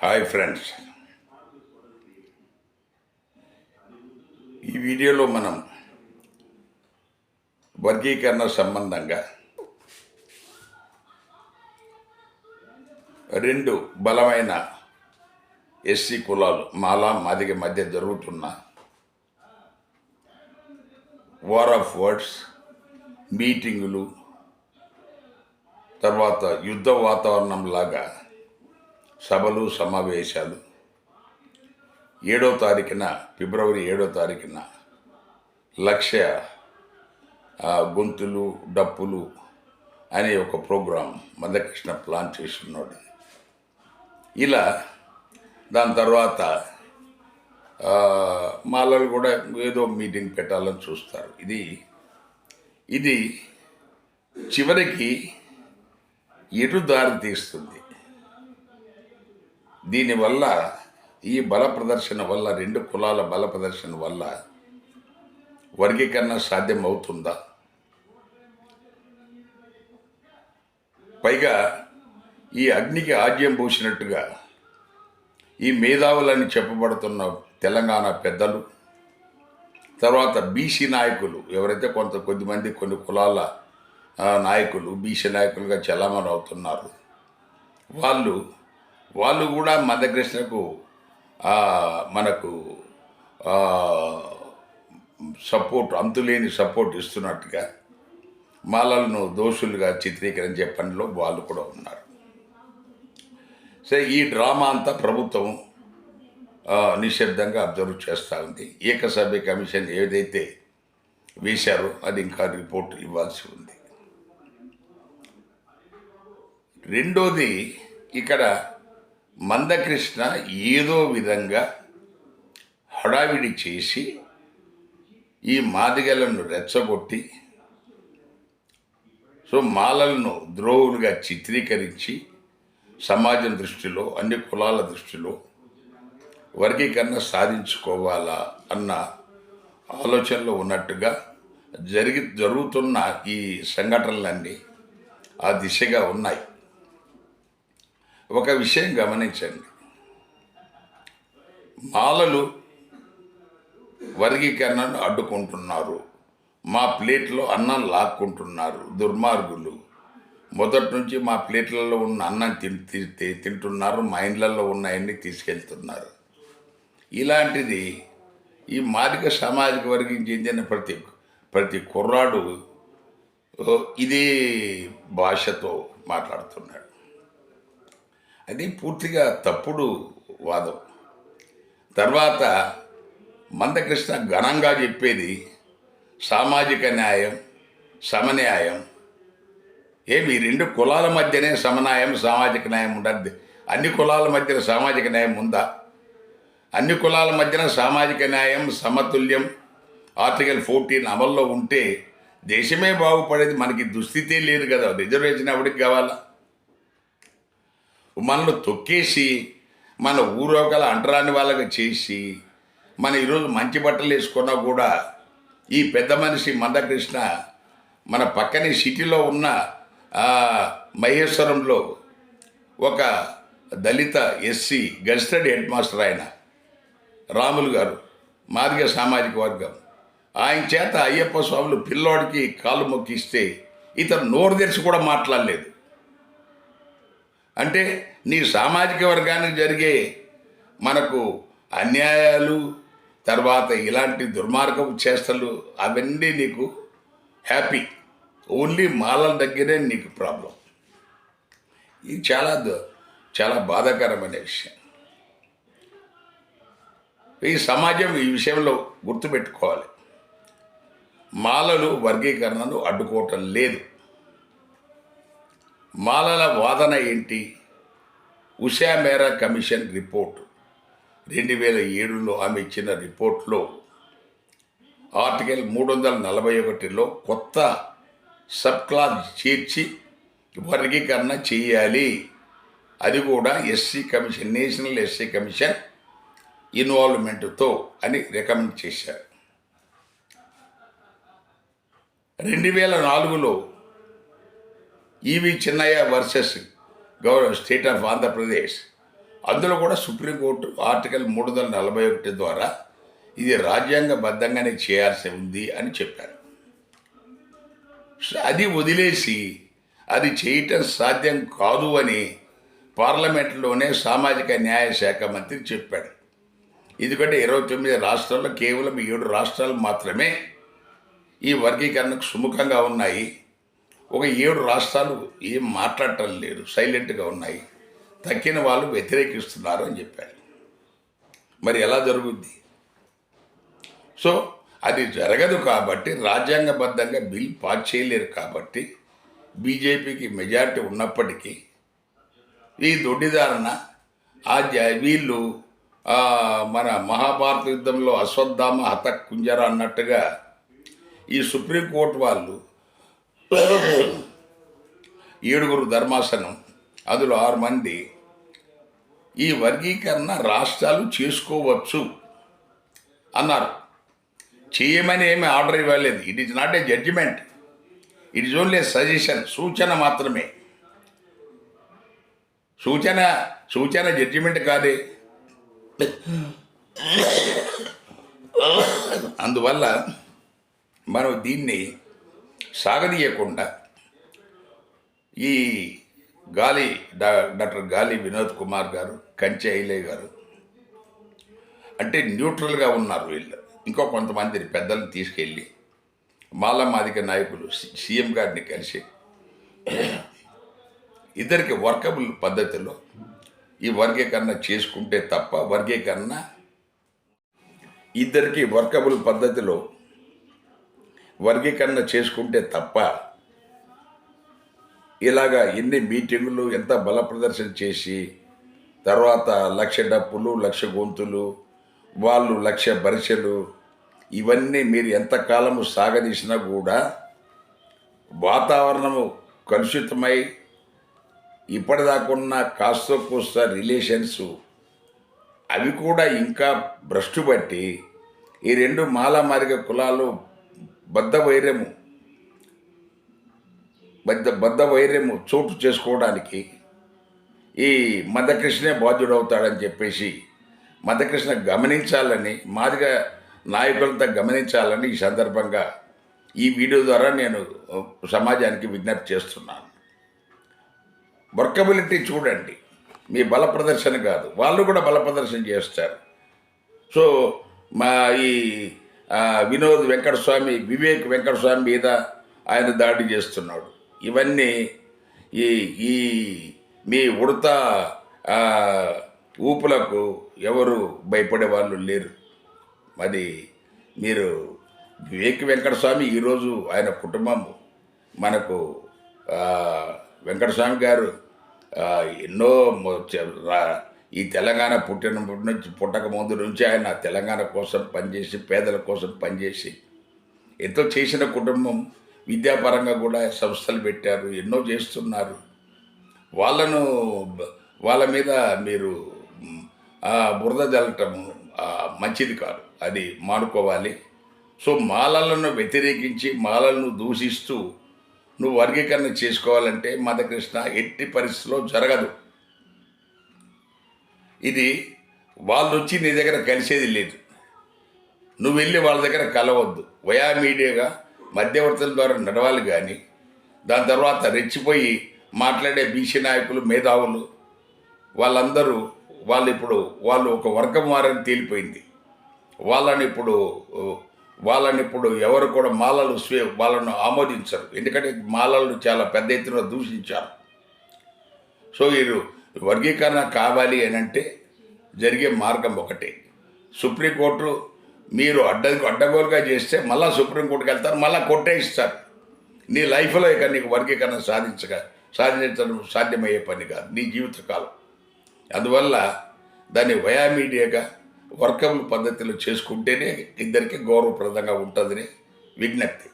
Hi friends ఈ వీడియోలో మనం వర్గీకరణ సంబంధంగా రెండు బలమైన ఎస్సీ కులాలు మాలా మాదిగ మధ్య జరుగుతున్న వార్ ఆఫ్ వర్డ్స్ మీటింగులు తర్వాత యుద్ధ వాతావరణం లాగా సభలు సమావేశాలు. ఏడో తారీఖున ఫిబ్రవరి ఏడో తారీఖున లక్ష్య గొంతులు డప్పులు అనే ఒక ప్రోగ్రాం మందకృష్ణ ప్లాన్ చేస్తున్నాడు. ఇలా దాని తర్వాత మాలలు కూడా ఏదో మీటింగ్ పెట్టాలని చూస్తారు. ఇది ఇది చివరికి ఎటు దారి తీస్తుంది? దీనివల్ల ఈ బల ప్రదర్శన వల్ల రెండు కులాల బల ప్రదర్శన వల్ల వర్గీకరణ సాధ్యం అవుతుందా పైగా ఈ అగ్నికి ఆజ్యం పోసినట్టుగా ఈ మేధావులని చెప్పబడుతున్న తెలంగాణ పెద్దలు తర్వాత బీసీ నాయకులు ఎవరైతే కొంత కొద్దిమంది కొన్ని కులాల నాయకులు బీసీ నాయకులుగా చలామణి అవుతున్నారు వాళ్ళు వాళ్ళు కూడా మందకృష్ణకు మనకు సపోర్ట్ అంతులేని సపోర్ట్ ఇస్తున్నట్టుగా మాలలను దోషులుగా చిత్రీకరించే పనిలో వాళ్ళు కూడా ఉన్నారు. సరే ఈ డ్రామా అంతా ప్రభుత్వం నిశ్శబ్దంగా అబ్జర్వ్ చేస్తూ ఉంది. ఏకసభ్య కమిషన్ ఏదైతే వేశారో అది ఇంకా రిపోర్ట్ ఇవ్వాల్సి ఉంది. రెండోది ఇక్కడ మందకృష్ణ ఏదో విధంగా హడావిడి చేసి ఈ మాదిగలను రెచ్చగొట్టి సో మాలలను ద్రోహులుగా చిత్రీకరించి సమాజం దృష్టిలో అన్ని కులాల దృష్టిలో వర్గీకరణ సాధించుకోవాలా అన్న ఆలోచనలో ఉన్నట్టుగా జరిగి జరుగుతున్న ఈ సంఘటనలన్నీ ఆ దిశగా ఉన్నాయి. ఒక విషయం గమనించండి. మాలలు వర్గీకరణను అడ్డుకుంటున్నారు. మా ప్లేట్లో అన్నం లాక్కుంటున్నారు దుర్మార్గులు. మొదటి నుంచి మా ప్లేట్లలో ఉన్న అన్నం తిన్ తి- తింటున్నారు మా ఇండ్లలో ఉన్నాయన్ని తీసుకెళ్తున్నారు. ఇలాంటిది ఈ మాదిక సామాజిక వర్గం చెందిన ప్రతి ప్రతి కుర్రాడు ఇదే భాషతో మాట్లాడుతున్నాడు. అది పూర్తిగా తప్పుడు వాదం. తర్వాత మందకృష్ణ ఘనంగా చెప్పేది సామాజిక న్యాయం సమన్యాయం. ఏమి ఈ రెండు కులాల మధ్యనే సమన్యాయం సామాజిక న్యాయం ఉండద్ది అన్ని కులాల మధ్యన సామాజిక న్యాయం ఉందా? అన్ని కులాల మధ్యన సామాజిక న్యాయం సమతుల్యం ఆర్టికల్ ఫోర్టీన్ అమల్లో ఉంటే దేశమే బాగుపడేది మనకి దుస్థితే లేదు కదా. రిజర్వేషన్ ఎవరికి కావాలా? మనల్ని తొక్కేసి మన ఊరోగల అంటరాని వాళ్ళకి చేసి మన ఈరోజు మంచి బట్టలు వేసుకున్నా కూడా ఈ పెద్ద మనిషి మందకృష్ణ మన పక్కనే సిటీలో ఉన్న మహేశ్వరంలో ఒక దళిత ఎస్సీ గజిస్టర్డ్ హెడ్ మాస్టర్ ఆయన రాములు గారు మాదిగ సామాజిక వర్గం. ఆయన చేత అయ్యప్ప స్వాములు పిల్లోడికి కాలు మొక్కిస్తే ఇతను నోరు తెరిచి కూడా మాట్లాడలేదు. అంటే నీ సామాజిక వర్గానికి జరిగే మనకు అన్యాయాలు తర్వాత ఇలాంటి దుర్మార్గపు చేష్టలు అవన్నీ నీకు హ్యాపీ ఓన్లీ మాలల దగ్గరే నీకు ప్రాబ్లం ఇది చాలా చాలా బాధాకరమైన విషయం. ఈ సమాజం ఈ విషయంలో గుర్తుపెట్టుకోవాలి. మాలలు వర్గీకరణను అడ్డుకోవటం లేదు. మాలల వాదన ఏంటి? ఉషా మేరా కమిషన్ రిపోర్ట్. రెండు వేల ఏడులో ఆమె ఇచ్చిన రిపోర్ట్లో ఆర్టికల్ మూడు వందల నలభై ఒకటిలో కొత్త సబ్ క్లాస్ చేర్చి వర్గీకరణ చేయాలి. అది కూడా SC commission national SC commission ఇన్వాల్వ్మెంట్తో అని రికమెండ్ చేశారు. రెండు వేల నాలుగులో E V Chinnaiah versus governor state of Andhra Pradesh. అందులో కూడా సుప్రీంకోర్టు ఆర్టికల్ మూడు వందల నలభై ఒకటి ద్వారా ఇది రాజ్యాంగబద్ధంగానే చేయాల్సి ఉంది అని చెప్పారు. అది వదిలేసి అది చేయటం సాధ్యం కాదు అని పార్లమెంట్లోనే సామాజిక న్యాయ శాఖ మంత్రి చెప్పాడు. ఎందుకంటే ఇరవై తొమ్మిది రాష్ట్రాల్లో కేవలం ఏడు రాష్ట్రాలు మాత్రమే ఈ వర్గీకరణకు సుముఖంగా ఉన్నాయి. ఒక ఏడు రాష్ట్రాలు ఏం మాట్లాడటం లేదు సైలెంట్గా ఉన్నాయి. తక్కిన వాళ్ళు వ్యతిరేకిస్తున్నారు అని చెప్పారు. మరి ఎలా జరుగుద్ది? సో అది జరగదు కాబట్టి రాజ్యాంగబద్ధంగా బిల్ పాస్ చేయలేరు కాబట్టి బీజేపీకి మెజారిటీ ఉన్నప్పటికీ ఈ దొడ్డిదారణ ఆ జ- వీళ్ళు మన మహాభారత యుద్ధంలో అశ్వత్థామ హత కుంజర అన్నట్టుగా ఈ సుప్రీంకోర్టు వాళ్ళు ఏడుగురు ధర్మాసనం. అందులో ఆరు మంది ఈ వర్గీకరణ రాష్ట్రాలు చేసుకోవచ్చు అన్నారు. చేయమని ఏమి ఆర్డర్ ఇవ్వలేదు. It is not a judgement it is only suggestion సూచన మాత్రమే. సూచన సూచన జడ్జిమెంట్ కాదే. అందువల్ల మనం దీన్ని సాగదీయకుండా ఈ గాలి డా- డాక్టర్ గాలి వినోద్ కుమార్ గారు కంచె ఐలే గారు అంటే న్యూట్రల్గా ఉన్నారు వీళ్ళు. ఇంకో కొంతమందిని పెద్దలను తీసుకెళ్ళి మాలమాదిక నాయకులు సి- సీఎం గారిని కలిసి ఇద్దరికి వర్కబుల్ పద్ధతిలో ఈ వర్గీకరణ చేసుకుంటే తప్ప వర్గీకరణ ఇద్దరికి వర్కబుల్ పద్ధతిలో వర్గీకరణ చేసుకుంటే తప్ప ఇలాగా ఎన్ని మీటింగులు ఎంత బల ప్రదర్శన చేసి తర్వాత లక్ష డప్పులు లక్ష గొంతులు వాళ్ళు లక్ష బరిసెలు ఇవన్నీ మీరు ఎంతకాలము సాగదీసినా కూడా వాతావరణము కలుషితమై ఇప్పటిదాకున్న కాస్త కూస్త రిలేషన్స్ అవి కూడా ఇంకా భ్రష్టు బట్టి ఈ రెండు మాలామారిగ కులాలు బద్ధ వైరము బద్ద బద్ధ వైర్యము చోటు చేసుకోవడానికి ఈ మదకృష్ణే బాధ్యుడవుతాడని చెప్పేసి మదకృష్ణ గమనించాలని మాదిగ నాయకులంతా గమనించాలని ఈ సందర్భంగా ఈ వీడియో ద్వారా నేను సమాజానికి విజ్ఞప్తి చేస్తున్నాను. వర్కబిలిటీ చూడండి. మీ బల ప్రదర్శన కాదు. వాళ్ళు కూడా బల ప్రదర్శన చేస్తారు. సో మా ఈ వినోద్ వెంకటస్వామి వివేక్ వెంకటస్వామి మీద ఆయన దాడి చేస్తున్నాడు. ఇవన్నీ ఈ ఈ మీ ఉడత ఊపులకు ఎవరు భయపడే వాళ్ళు లేరు. మరి మీరు వివేక్ వెంకటస్వామి ఈరోజు ఆయన కుటుంబం మనకు వెంకటస్వామి గారు ఎన్నో ఈ తెలంగాణ పుట్టినప్పటి నుంచి పుట్టక ముందు నుంచి ఆయన తెలంగాణ కోసం పనిచేసి పేదల కోసం పనిచేసి ఎంతో చేసిన కుటుంబం విద్యాపరంగా కూడా సంస్థలు పెట్టారు ఎన్నో చేస్తున్నారు. వాళ్ళను వాళ్ళ మీద మీరు బురద జల్లటం మంచిది కాదు. అది మానుకోవాలి. సో మాలలను వ్యతిరేకించి మాలలను దూషిస్తూ నువ్వు వర్గీకరణ చేసుకోవాలంటే మదకృష్ణ ఎట్టి పరిస్థితిలో జరగదు. ఇది వాళ్ళు వచ్చి నీ దగ్గర కలిసేది లేదు. నువ్వు వెళ్ళి వాళ్ళ దగ్గర కలవద్దు. వయా మీడియాగా మధ్యవర్తుల ద్వారా నడవాలి కానీ దాని తర్వాత రెచ్చిపోయి మాట్లాడే బీసీ నాయకులు మేధావులు వాళ్ళందరూ వాళ్ళు ఇప్పుడు వాళ్ళు ఒక వర్గం వారని తేలిపోయింది. వాళ్ళని ఇప్పుడు వాళ్ళని ఇప్పుడు ఎవరు కూడా మాలలు స్వే వాళ్ళను ఆమోదించరు. ఎందుకంటే మాలలు చాలా పెద్ద ఎత్తున దూషించారు. సో వీరు వర్గీకరణ కావాలి అని అంటే జరిగే మార్గం ఒకటే. సుప్రీంకోర్టు మీరు అడ్డ అడ్డగోలుగా చేస్తే మళ్ళీ సుప్రీంకోర్టుకి వెళ్తారు మళ్ళీ కొట్టేయిస్తారు నీ లైఫ్లో ఇక నీకు వర్గీకరణ సాధించక సాధించడం సాధ్యమయ్యే పని కాదు నీ జీవితకాలం. అందువల్ల దాన్ని వయామీడియాగా వర్కబుల్ పద్ధతిలో చేసుకుంటేనే ఇద్దరికి గౌరవప్రదంగా ఉంటుందని విజ్ఞప్తి.